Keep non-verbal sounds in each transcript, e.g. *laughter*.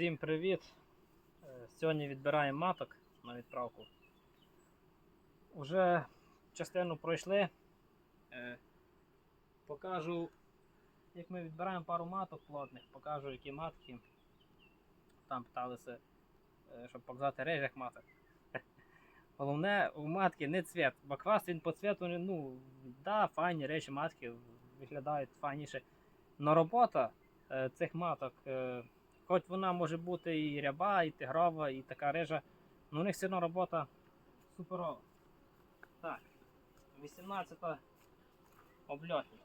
Всім привіт! Е, Сьогодні відбираємо маток на відправку. Уже частину пройшли. Е, Покажу, як ми відбираємо пару маток плотних, покажу, які матки. Там питалися, е, щоб показати рижих маток. *laughs* Головне у матки не цвіт, бо він по цвіту, ну, да, файні речі матки виглядають файніше. Но робота цих маток, хоч вона може бути і ряба, і тигрова, і така рижа, але у них все одно робота суперова. Так, 18 обльотні.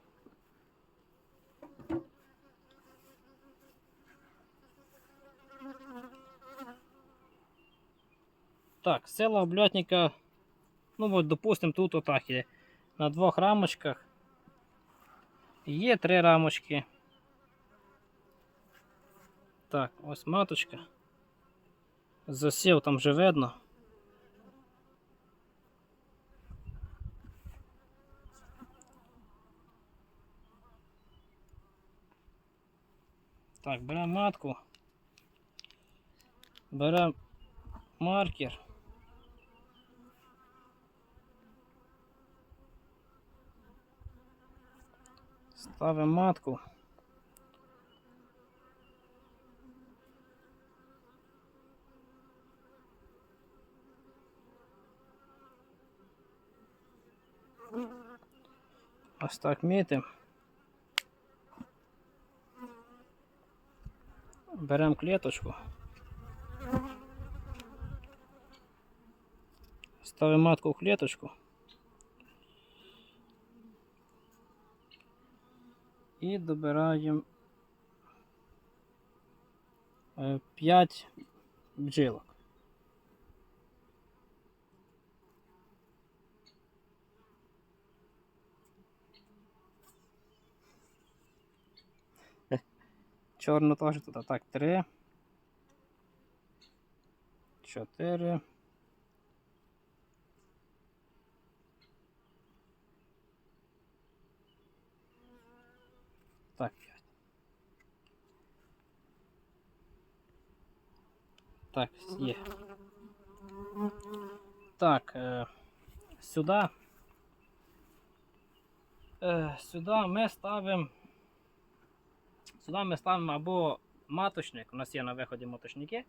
Так, сила обльотника, ну от, допустим, тут отак є. На двох рамочках. Є три рамочки. Так, ось маточка. Засів там вже видно. Так, беремо матку. Беремо маркер. Ставимо матку. Ось так мітимо. Беремо клеточку. Ставимо матку в клеточку. І добираємо 5 бджілок. Чорну теж тут. Так, 3. 4. Так, 5. Так, є. Так, е, сюди. Е, сюди ми ставимо. Сюди ми ставимо або маточник, у нас є на виході маточники,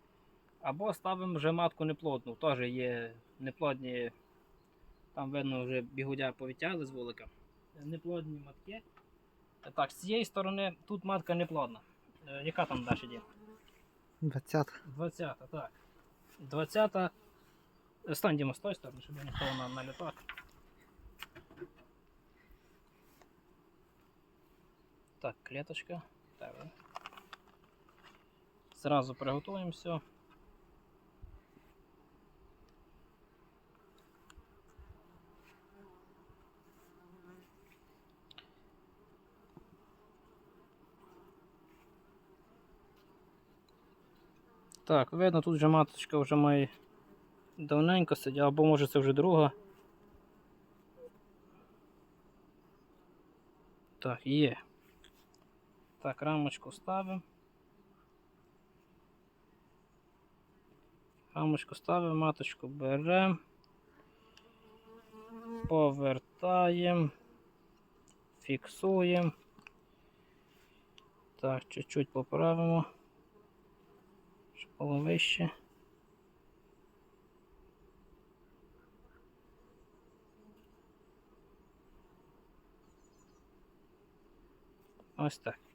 або ставимо вже матку неплодну. Теж є неплодні, там видно вже бігудя повитягли з вулика. Неплодні матки. Е, Так, з цієї сторони тут матка неплодна. Е, яка там далі є? 20. 20, так. 20. Стань Діма, з тої сторони, щоб ніхто на, на літак. Так, клеточка. Так. Зразу приготуємо все. Так, видно, тут вже маточка вже має давненько сиділа, або може це вже друга. Так, є. Так, рамочку ставимо. Рамочку ставимо, маточку беремо. Повертаємо. Фіксуємо. Так, чуть-чуть поправимо. Щоб було вище. Ось так.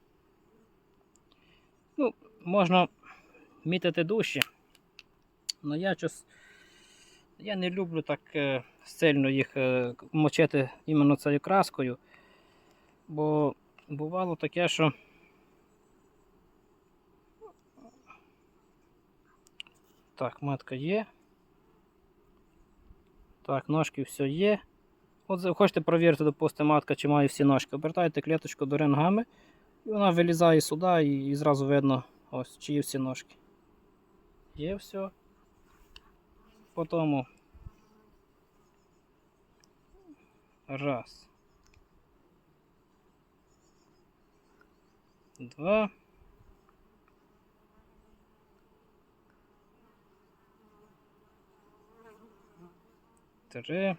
Ну, можна мітити дужче. але я щось я не люблю так е, сильно їх е, мочити іменно цією краскою. Бо бувало таке, що Так, матка є. Так, ножки все є. От хочете перевірити, допустимо, матка, чи має всі ножки. Обертаєте клеточку до ногами, і вона вилізає сюди і, і зразу видно, ось чи є всі ножки. Є все. Потім раз. Два. Три.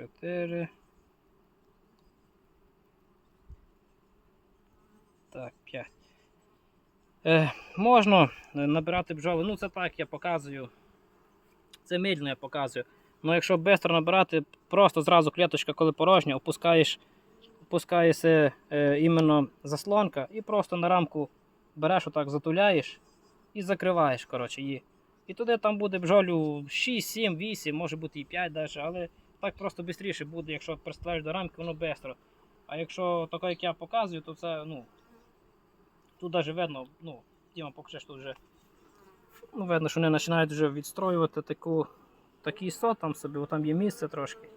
Чотири. Так, п'ять. Е, можна е, набирати бджоли. Ну, це так я показую. Це медленно я показую. Ну, якщо швидко набирати, просто зразу клеточка, коли порожня, опускаєш, опускаєшся е, іменно заслонка і просто на рамку береш отак, затуляєш і закриваєш коротше, її. І туди там буде бджолю 6, 7, 8, може бути і 5 навіть, але так просто швидше буде, якщо приставиш до рамки, воно швидко. А якщо таке, як я показую, то це, ну, тут навіть видно, ну, Діма, покажеш тут вже. Ну, видно, що вони починають вже відстроювати таку, такий сот там собі, бо там є місце трошки.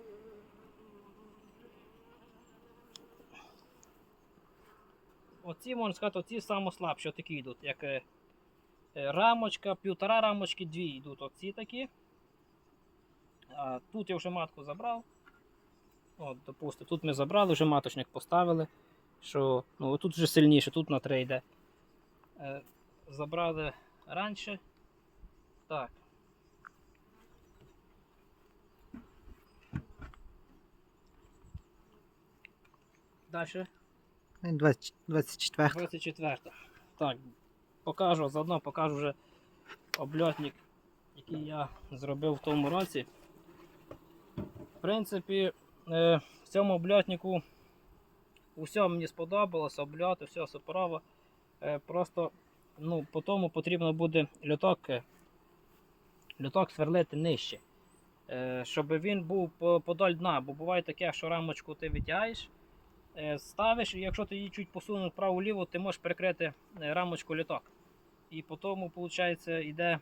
Оці, можна сказати, оці самослабші, отакі йдуть, як е, е, рамочка, півтора рамочки, дві йдуть оці такі. А тут я вже матку забрав. От, допустимо, тут ми забрали, вже маточник поставили. Що, ну, тут вже сильніше, тут на 3 йде. Е, забрали раніше. Так. Далі. Ну, і 20 24. 24. Так, покажу, заодно покажу вже обльотник, який я зробив в тому році. Принципі, е, в цьому обльотнику усе мені сподобалося, обльоти, все суперово. Е, просто ну, по тому потрібно буде льоток, е, льоток сверлити нижче. Щоб він був по- подоль дна, бо буває таке, що рамочку ти витягаєш, ставиш, і якщо ти її чуть посунув вправо-ліво, ти можеш прикрити рамочку літок. І по тому, виходить, іде,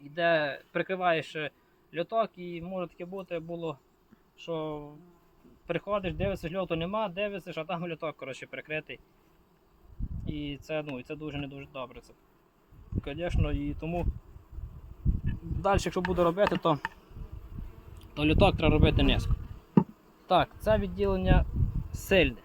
іде, прикриваєш е, і може таке бути було, що приходиш, дивишся, льоту нема, дивишся, а там льоток коротше, прикритий. І це, ну, і це дуже не дуже добре. Це, звісно, і тому далі, якщо буду робити, то, то літок треба робити низько. Так, це відділення сильне.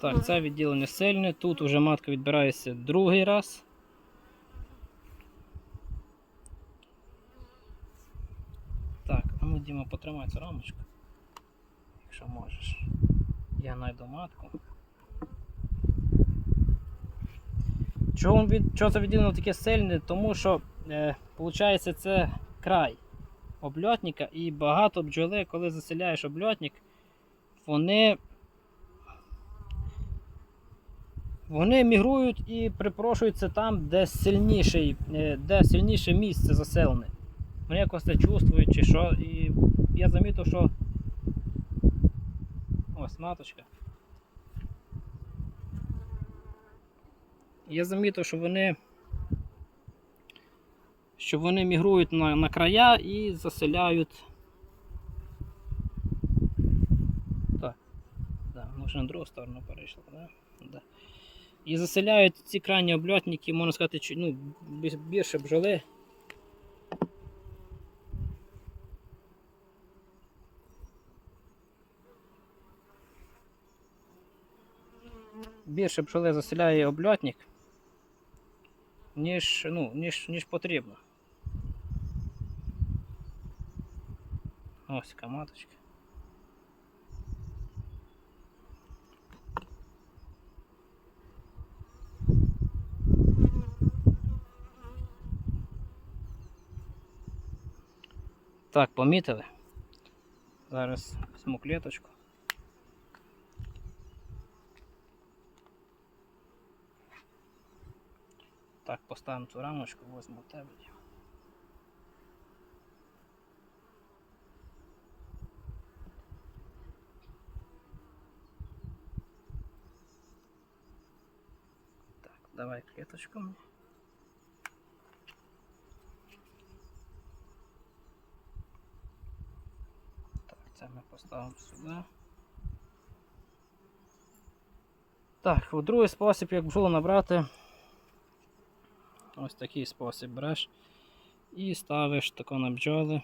Так, це відділення сильне. Тут вже матка відбирається другий раз. Так, а ну Діма, потримай цю рамочку. Якщо можеш. Я знайду матку. Чого, від, чого це відділено таке сильне? Тому що, е, виходить, це край обльотника, і багато бджоли, коли заселяєш обльотник, вони, вони мігрують і припрошуються там, де сильніший, е, де сильніше місце заселене. Вони якось це чувствують чи що. І я замітив, що ось маточка. Я замітив, що вони що вони мігрують на, на края і заселяють. Так, да, вже на другу сторону перейшло, да? Да. І заселяють ці крайні обльотники, можна сказати, ну, бі- більше бджоли. Більше бджоли заселяє обльотник, ніж, ну, ніж, ніж потрібно. Ось яка маточка. Так, помітили. Зараз візьму клеточку. Так, поставимо цю рамочку, возьму тебе. Так, давай клеточку мне. Так, це ми поставимо сюди. Так, у другий спосіб, як бджолу набрати. Ось такий спосіб береш. І ставиш тако на бджоли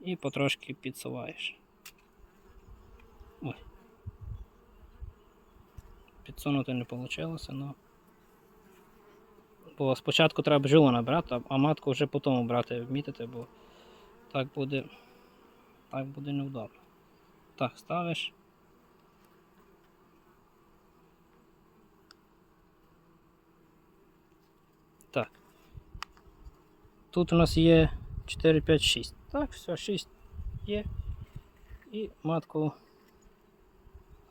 і потрошки підсуваєш. Ой. Підсунути не вийшло, але. Бо спочатку треба бджолу набрати, а матку вже потім брати, вмітити, бо так буде. Так буде невдобно. Так, ставиш. Так. Тут у нас є 4, 5, 6. Так, все, 6 є. І матку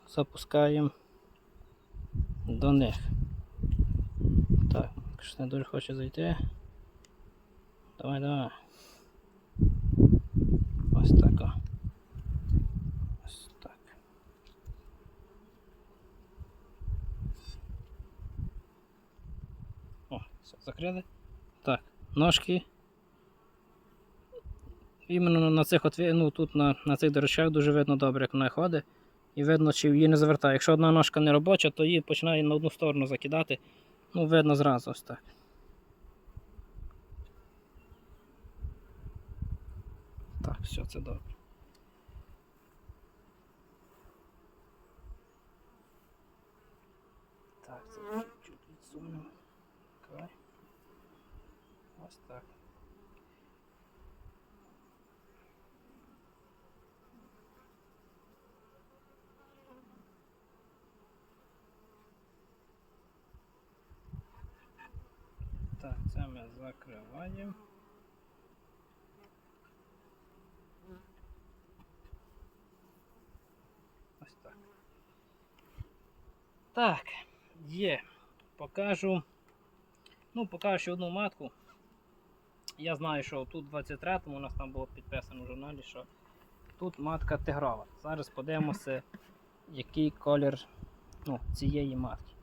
запускаємо до них. Так, щось не дуже хоче зайти. Давай, давай. Ось так. о. Ось так. О, все, закрили. Так, ножки. Іменно на цих от, ну, тут на, на цих дорожках дуже видно добре, як вона ходить. І видно, чи її не завертає. Якщо одна ножка не робоча, то її починає на одну сторону закидати. Ну, видно зразу ось так. Так, все, це добре. Так, це чуть відсунемо. Край. Ось так. Так, це ми закриваємо. Так, є. Покажу. Ну, покажу ще одну матку. Я знаю, що тут в 23-му у нас там було підписано в журналі, що тут матка тигрова. Зараз подивимося, який колір ну, цієї матки.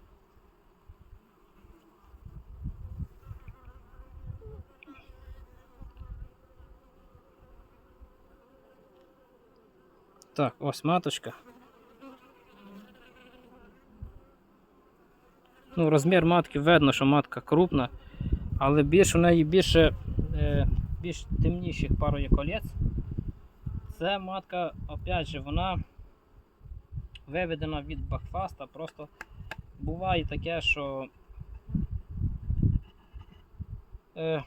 Так, ось маточка. Ну, розмір матки видно, що матка крупна, але більш у неї більше е, більш темніших пару є колець. Це матка, опять же, вона виведена від бакфаста. Просто буває таке, що е,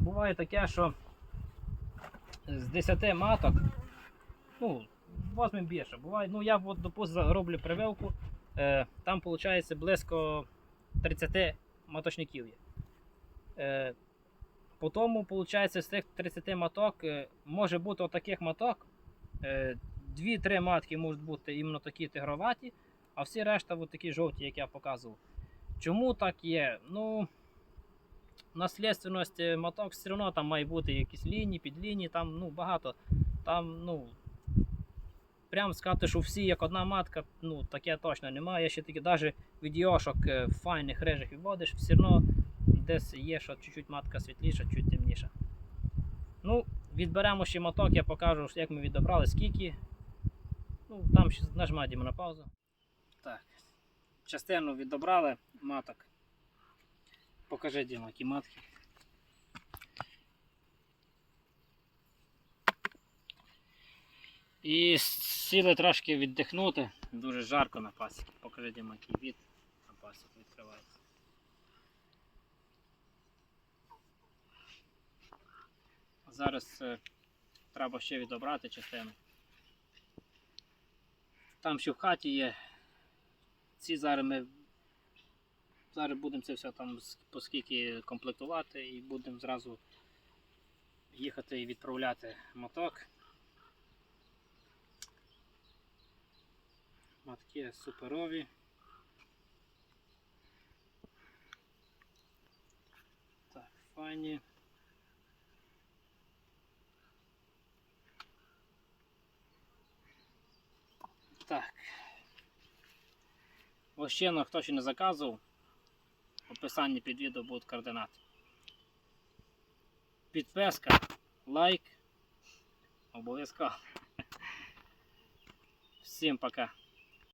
буває таке, що з 10 маток, ну, возьмемо більше. Буває, ну я от, допустим, роблю прививку, е, там виходить близько 30 маточників є. Е, по тому, виходить, з тих 30 маток е, може бути отаких маток. Е, 2-3 матки можуть бути іменно такі тигроваті, а всі решта от такі жовті, як я показував. Чому так є? Ну, наслідственність маток все одно там має бути якісь лінії, підлінії, там ну, багато. Там, ну, прям сказати, що всі як одна матка, ну таке точно немає. Я ще таки навіть відйошок е, файних рижих відводиш, все одно десь є, що чуть-чуть матка світліша, чуть темніша. Ну, відберемо ще моток, я покажу, як ми відібрали, скільки. Ну, там ще нажмаємо на паузу. Так. Частину відібрали маток. Покажи, Діма, які матки. І сіли трошки віддихнути. Дуже жарко на пасіці. Покажи, Діма, який від на. Зараз е, треба ще відобрати частину. Там ще в хаті є. Ці зараз ми зараз будемо це все там поскільки комплектувати і будемо зразу їхати і відправляти моток. Матки суперові. Файні. Так. Ось ще ну, хто ще не заказував, в описанні під відео будуть координати. Підписка, лайк. Обов'язково. Всім пока.